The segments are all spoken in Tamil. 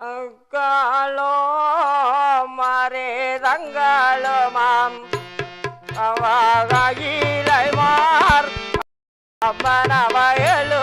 காலோ மாரே தங்காலோ மாம். அவாகிலை மார் அம்மனவயலுவேரா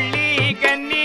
கொள்ளி கன்னி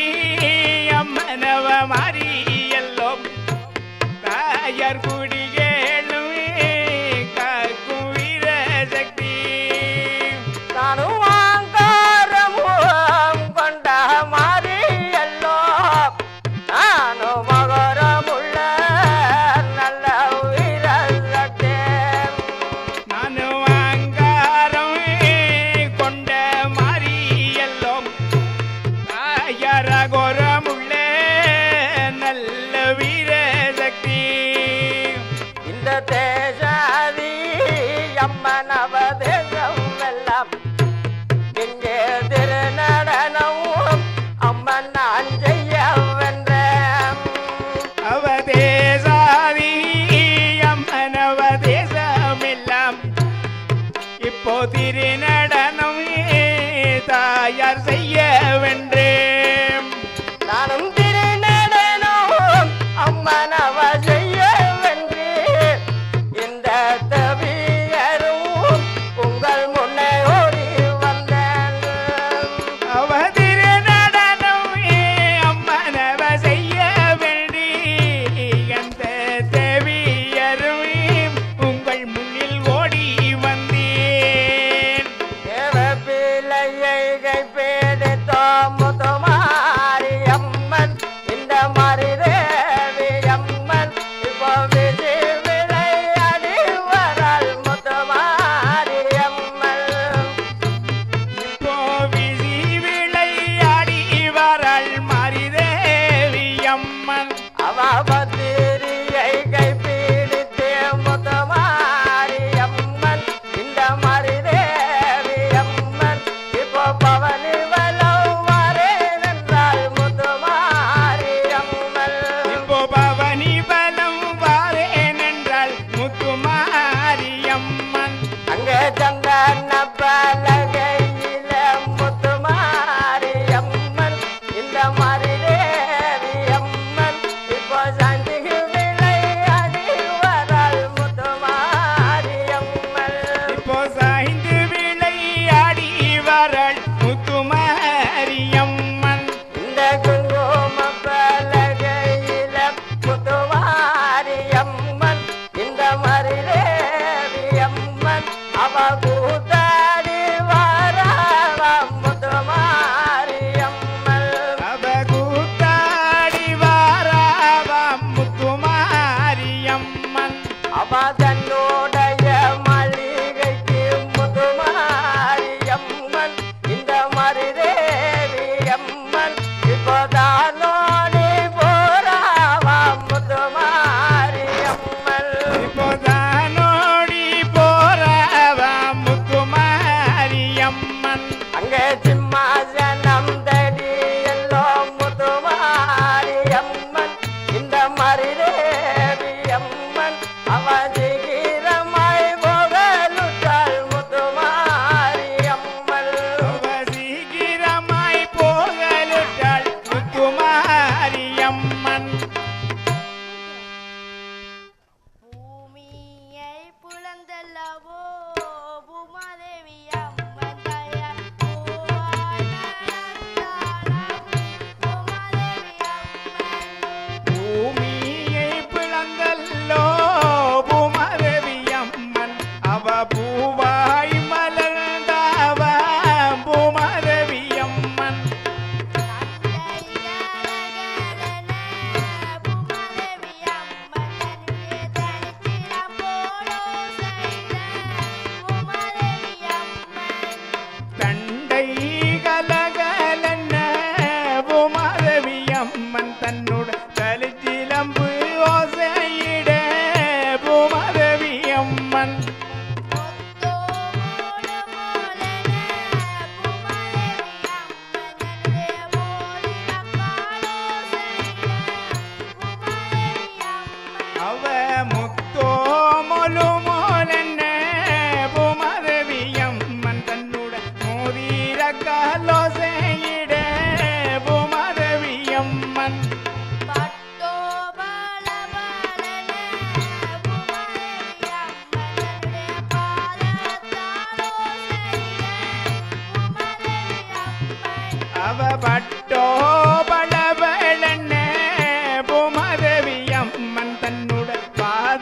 la la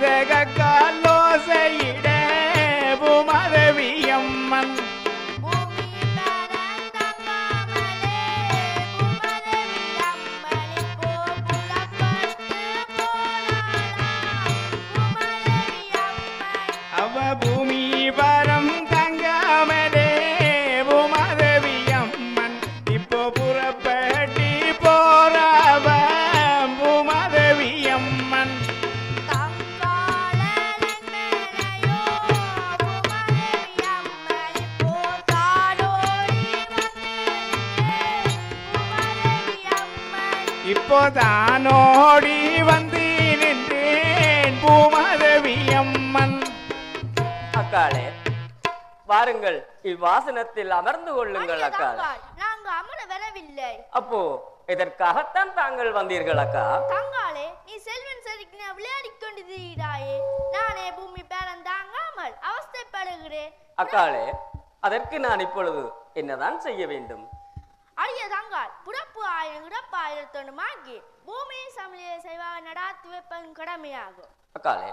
जग काल। வாருங்கள். இவ்வாசனத்தில் அமர்ந்து கொள்ளுங்கள் தங்காள், நாங்க அமர வரவில்லை. அப்போ இதற்காகத்தான் தாங்கள் வந்தீர்கள் அக்கா. தங்காளே நீ செல்வன் செருக்கின விளையாடிக் கொண்டு திரிகிறாயே நானே பூமி பேரன் தாங்காமல் அவஸ்தைப்படுகிறேன். அக்காளே அதற்கு நான் இப்பொழுது என்னதான் செய்ய வேண்டும்? அடிய தங்காள் புறப்பு ஆயிரம் இறப்பு ஆயிரத்தொன்று மாக்கி பூமியை சமலியை செய்வாக நடாத்து வைப்பதும் கடமையாகும். அக்காளே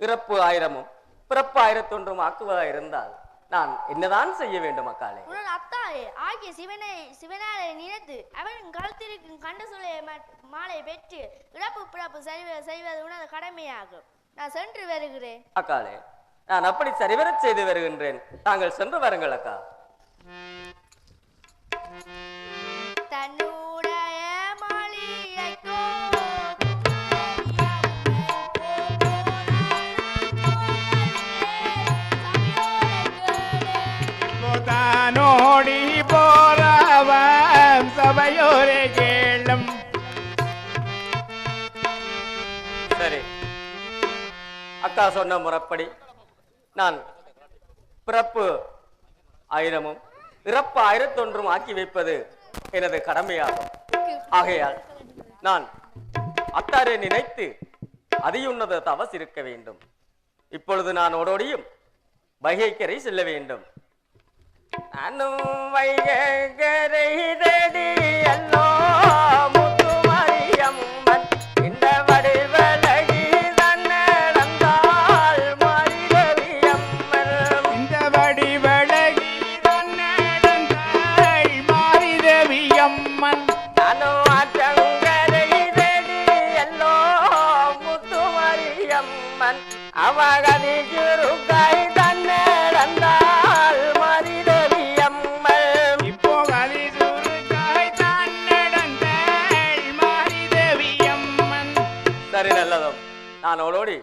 இறப்பு ஆயிரமும் பிறப்பு ஆயிரத்தொன்றும் ஆக்குவதா இருந்தால் நான் என்னதான் செய்ய வேண்டும் அக்காளே? உனது அத்தாயே ஆகிய சிவனை சிவனாரை நினைத்து அவன் கழுத்திருக்கும் கண்ட சுளையை மாலை பெற்று இறப்பு பிறப்பு செய்வது செய்வது உனது கடமையாகும். நான் சென்று வருகிறேன். அக்காளே நான் அப்படி சரிவரச் செய்து வருகின்றேன். தாங்கள் சென்று வருங்கள் அக்கா. தானோடி சபையோரே கேளும். சரி. அக்கா சொன்ன முறைப்படி நான் பிறப்பு ஆயிரமும் இறப்பு ஆயிரத்தொன்றும் ஆக்கி வைப்பது எனது கடமையாகும். ஆகையால் நான் அத்தாரை நினைத்து அதியுன்னத தவஸ் இருக்க வேண்டும். இப்பொழுது நான் ஓடோடியும் வைகைக்கரை செல்ல வேண்டும். நானும் வைகரை அல்லோ நல்லதும். நான் ஓடோடி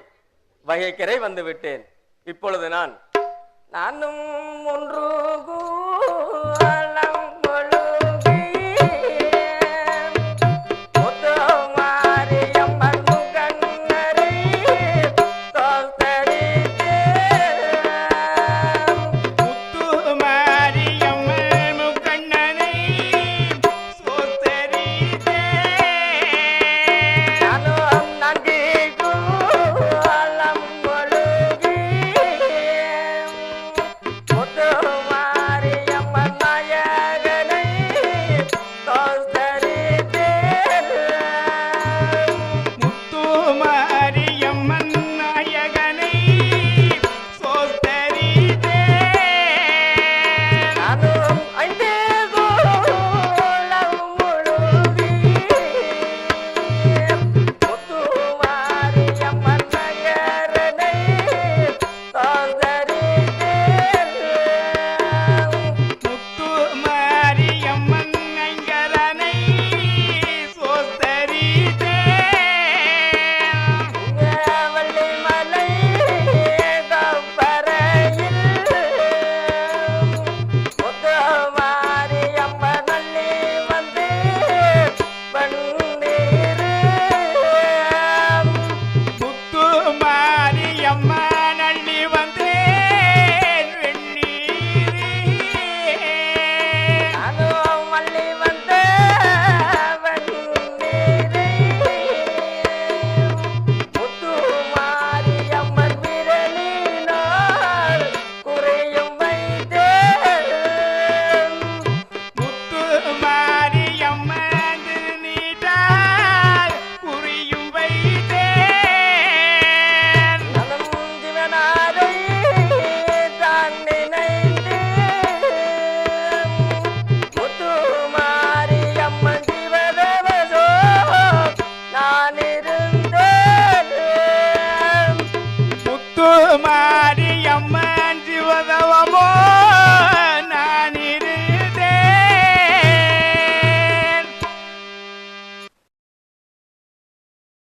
வகைக்கரை வந்து விட்டேன் இப்பொழுது நான் நானும் ஒன்று